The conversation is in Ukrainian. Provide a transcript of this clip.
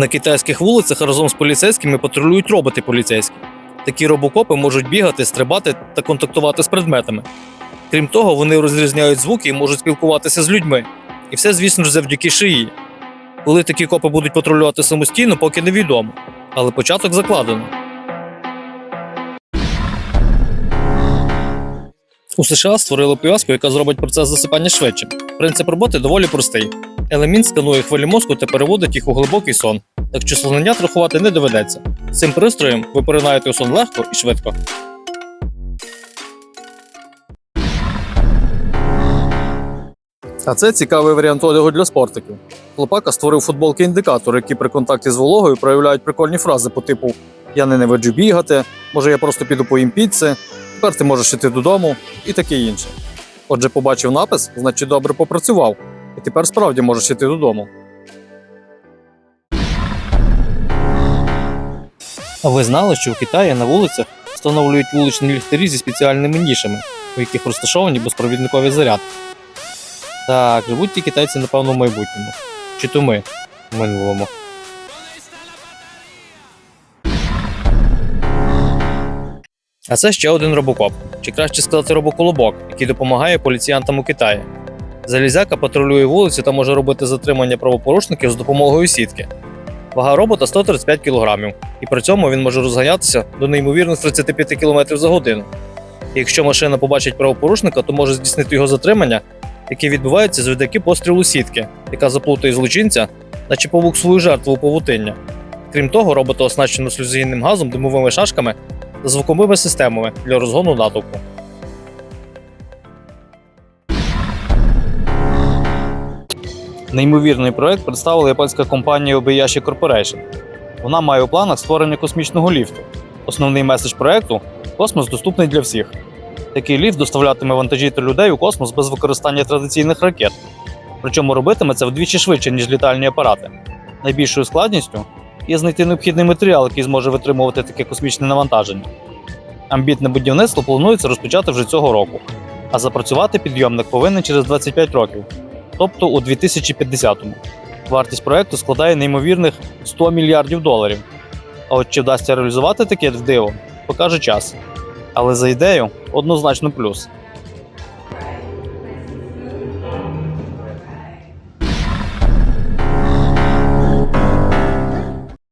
На китайських вулицях разом з поліцейськими патрулюють роботи поліцейські. Такі робокопи можуть бігати, стрибати та контактувати з предметами. Крім того, вони розрізняють звуки і можуть спілкуватися з людьми. І все, звісно ж, завдяки шиї. Коли такі копи будуть патрулювати самостійно, поки невідомо. Але початок закладено. У США створили пов'язку, яка зробить процес засипання швидшим. Принцип роботи доволі простий. Елемент сканує хвилі мозку та переводить їх у глибокий сон, так що слоненят рахувати не доведеться. Цим пристроєм ви поринаєте у сон легко і швидко. А це цікавий варіант одягу для спортиків. Хлопака створив футболки індикатор, які при контакті з вологою проявляють прикольні фрази по типу Я не ненавиджу бігати, може я просто піду поїм піци, тепер ти можеш іти додому і таке інше. Отже, побачив напис, значить добре попрацював, і тепер справді можеш іти додому. А ви знали, що в Китаї на вулицях встановлюють вуличні ліхтарі зі спеціальними нішами, у яких розташовані безпровідникові зарядки? Так, живуть ті китайці, напевно, в майбутньому. Чи то ми в минулому. А це ще один робокоп, чи краще сказати робоколобок, який допомагає поліціянтам у Китаї. Залізяка патрулює вулиці та може робити затримання правопорушників з допомогою сітки. Вага робота 135 кг, і при цьому він може розганятися до неймовірних 35 км за годину. Якщо машина побачить правопорушника, то може здійснити його затримання, яке відбувається завдяки пострілу сітки, яка заплутає злочинця, наче павук свою жертву у павутиння. Крім того, робота оснащено сльозогінним газом, димовими шашками та звуковими системами для розгону натовпу. Неймовірний проект представила японська компанія Obayashi Corporation. Вона має у планах створення космічного ліфту. Основний меседж проекту космос доступний для всіх. Такий ліфт доставлятиме вантажі та людей у космос без використання традиційних ракет. Причому робитиме це вдвічі швидше, ніж літальні апарати. Найбільшою складністю є знайти необхідний матеріал, який зможе витримувати таке космічне навантаження. Амбітне будівництво планується розпочати вже цього року, а запрацювати підйомник повинен через 25 років, тобто у 2050-му. Вартість проекту складає неймовірних 100 мільярдів доларів. А от чи вдасться реалізувати таке диво, покаже час. Але за ідею однозначно плюс.